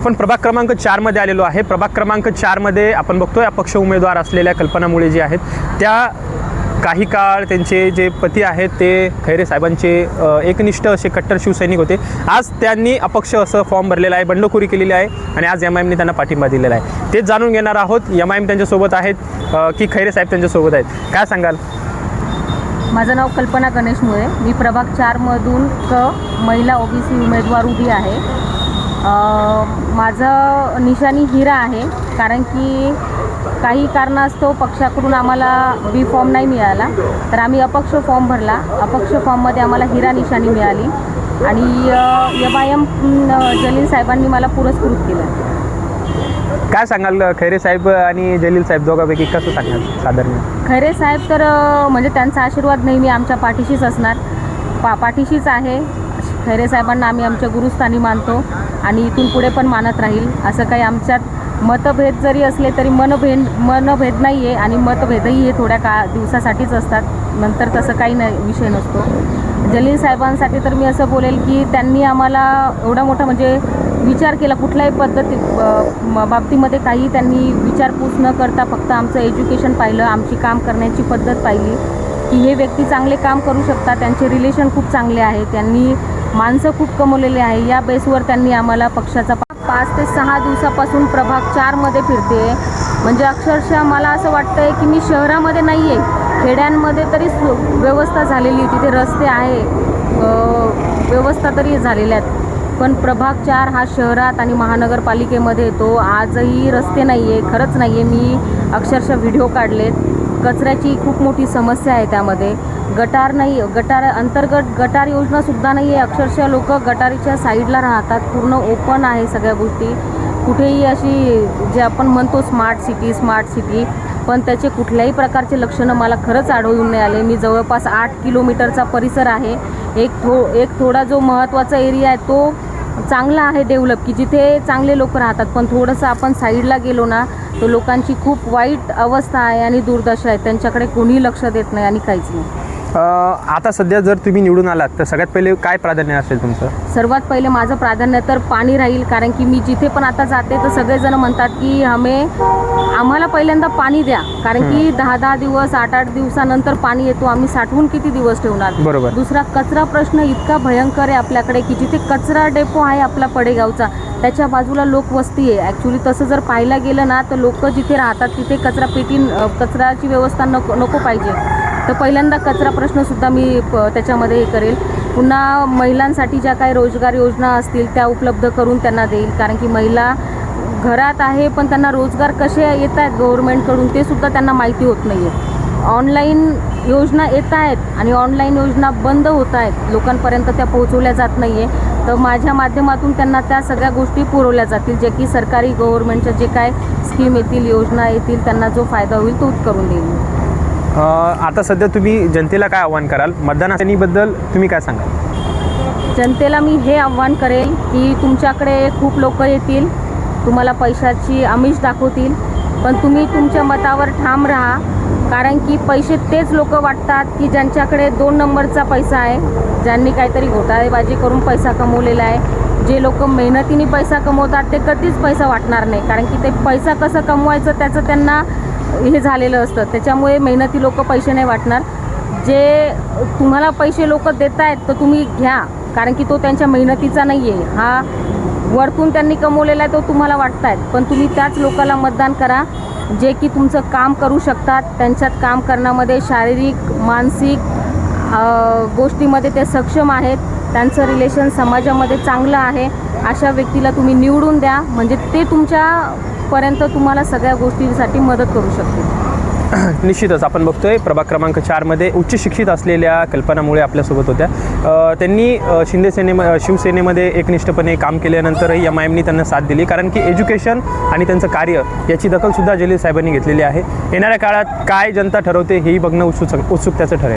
आपण प्रभाग क्रमांक चारमध्ये आलेलो आहे. प्रभाग क्रमांक चारमध्ये आपण बघतोय अपक्ष उमेदवार असलेल्या कल्पनामुळे जे आहेत त्या काही काळ त्यांचे जे पती आहेत ते खैरे साहेबांचे एकनिष्ठ असे कट्टर शिवसैनिक होते. आज त्यांनी अपक्ष असं फॉर्म भरलेला आहे बंडखोरी केलेली आहे आणि आज एम आय एमने त्यांना पाठिंबा दिलेला आहे. तेच जाणून घेणार आहोत एम आय एम त्यांच्यासोबत आहेत की खैरे साहेब त्यांच्यासोबत आहेत. काय सांगाल? माझं नाव कल्पना गणेश मुळे. मी प्रभाग चारमधून क महिला ओबीसी उमेदवार उभी आहे. माझं निशाणी हिरा आहे कारण की काही कारणास्तव पक्षाकडून आम्हाला बी फॉर्म नाही मिळाला. तर आम्ही अपक्ष फॉर्म भरला. अपक्ष फॉर्ममध्ये आम्हाला हिरा निशाणी मिळाली. आणि एम आय एम जलील साहेबांनी मला पुरस्कृत केलं. काय सांगाल खैरे साहेब आणि जलील साहेब दोघांपैकी कसं सांगाल साधारण? खैरे साहेब तर म्हणजे त्यांचा आशीर्वाद नेहमी आमच्या पाठीशीच असणार. पा पाठीशीच आहे. खैरे साहेबांना आम्ही आमच्या गुरुस्थानी मानतो आणि इथून पुढे पण मानत राहील. असं काही आमच्यात मतभेद जरी असले तरी मनभेद मनभेद नाही आहे आणि मतभेदही हे थोड्या का दिवसासाठीच असतात. नंतर तसं काही नाही विषय नसतो. जलील साहेबांसाठी तर मी असं बोलेल की त्यांनी आम्हाला एवढा मोठा म्हणजे विचार केला कुठल्याही पद्धती बाबतीमध्ये काही त्यांनी विचारपूस न करता फक्त आमचं एज्युकेशन पाहिलं आमची काम करण्याची पद्धत पाहिली की हे व्यक्ती चांगले काम करू शकतात त्यांचे रिलेशन खूप चांगले आहे त्यांनी माणसं खूप कमवलेली आहे. या बेसवर त्यांनी आम्हाला पक्षाचा पाच ते सहा दिवसापासून प्रभाग चारमध्ये फिरते. म्हणजे अक्षरशः मला असं वाटतं आहे की मी शहरामध्ये नाही आहे खेड्यांमध्ये तरी व्यवस्था झालेली तिथे रस्ते आहे. व्यवस्था तरी झालेल्या आहेत. पण प्रभाग चार हा शहरात आणि महानगरपालिकेमध्ये येतो. आजही रस्ते नाही आहे खरंच नाही आहे मी अक्षरशः व्हिडिओ काढलेत. कचऱ्याची खूप मोठी समस्या आहे त्यामध्ये. गटार नाही गटार अंतर्गत गटार योजनासुद्धा नाही आहे अक्षरशः लोक गटारीच्या साईडला राहतात. पूर्ण ओपन आहे सगळ्या गोष्टी. कुठेही अशी जे आपण म्हणतो स्मार्ट सिटी स्मार्ट सिटी पण त्याचे कुठल्याही प्रकारचे लक्षणं मला खरंच आढळून नाही आले. मी जवळपास आठ किलोमीटरचा परिसर आहे. एक थो एक थोडा जो महत्त्वाचा एरिया आहे तो चांगला आहे डेव्हलप की जिथे चांगले लोक राहतात. पण थोडंसं आपण साईडला गेलो ना तर लोकांची खूप वाईट अवस्था आहे आणि दुर्दशा आहे. त्यांच्याकडे कोणी लक्ष देत नाही आणि काहीच नाही. आता सध्या जर तुम्ही निवडून आलात तर सगळ्यात पहिले काय प्राधान्य असेल तुमचं? सर्वात पहिले माझं प्राधान्य तर पाणी राहील कारण की मी जिथे पण आता जाते तर सगळेजण म्हणतात की हमे आम्हाला पहिल्यांदा पाणी द्या. कारण की दहा दहा दिवस आठ आठ दिवसानंतर पाणी येतो आम्ही साठवून किती दिवस ठेवणार? बरोबर. दुसरा कचरा प्रश्न इतका भयंकर आहे आपल्याकडे की जिथे कचरा डेपो आहे आपला पडेगावचा त्याच्या बाजूला लोकवस्ती आहे. ॲक्च्युली तसं जर पाहायला गेलं ना तर लोक जिथे राहतात तिथे कचरा पेटी कचऱ्याची व्यवस्था नको नको पाहिजे. तर पहिल्यांदा कचरा प्रश्नसुद्धा मी प- त्याच्यामध्ये हे करेल. पुन्हा महिलांसाठी ज्या काही रोजगार योजना असतील त्या उपलब्ध करून त्यांना देईल. कारण की महिला घरात आहे पण त्यांना रोजगार कसे येत आहेत गव्हर्मेंटकडून ते सुद्धा त्यांना माहिती होत नाही आहे ऑनलाईन योजना येत आहेत आणि ऑनलाईन योजना बंद होत आहेत. लोकांपर्यंत त्या पोहोचवल्या जात नाही आहे तर माझ्या माध्यमातून त्यांना त्या सगळ्या गोष्टी पुरवल्या जातील जे की सरकारी गव्हर्नमेंटच्या जे काय स्कीम येतील योजना येतील त्यांना जो फायदा होईल तो करून देईल. आता सध्या तुम्ही जनतेला काय आव्हान कराल? मतदानाबद्दल तुम्ही काय सांगाल? जनतेला मी हे आव्हान करेल की तुमच्याकडे खूप लोक येतील तुम्हाला पैशाची आमिष दाखवतील पण तुम्ही तुमच्या मतावर ठाम राहा. कारण की पैसे तेच लोक वाटतात की ज्यांच्याकडे दोन नंबरचा पैसा आहे ज्यांनी काहीतरी घोटाळेबाजी करून पैसा कमवलेला आहे. जे लोक मेहनतीने पैसा कमवतात ते कधीच पैसा वाटणार नाही. कारण की ते पैसा कसं कमवायचं त्याचं त्यांना हे झालेलं असतं. त्याच्यामुळे मेहनती लोक पैसे नाही वाटणार. जे तुम्हाला पैसे लोक देत आहेत तर तुम्ही घ्या. कारण की तो त्यांच्या मेहनतीचा नाही आहे हा वरतून त्यांनी कमवलेला आहे तो तुम्हाला वाटतायत. पण तुम्ही त्याच लोकाला मतदान करा. जे की तुमचं काम करू शकतात. त्यांच्यात काम करण्यामध्ये शारीरिक मानसिक गोष्टीमध्ये ते सक्षम आहेत. त्यांचं रिलेशन समाजामध्ये चांगलं आहे. अशा व्यक्तीला तुम्ही निवडून द्या. म्हणजे ते तुमच्या तुमच्यापर्यंत तुम्हाला सगळ्या गोष्टींसाठी मदत करू शकते. निश्चितच. आपण बघतोय प्रभाग क्रमांक चारमध्ये उच्च शिक्षित असलेल्या कल्पनामुळे आपल्यासोबत होत्या. त्यांनी शिंदे सेने शिवसेनेमध्ये एकनिष्ठपणे काम केल्यानंतरही या आय त्यांना साथ दिली. कारण की एज्युकेशन आणि त्यांचं कार्य याची दखलसुद्धा जलील साहेबांनी घेतलेली आहे. येणाऱ्या काळात काय जनता ठरवते हेही बघणं उत्सुक उत्सुकतेचं ठरेल.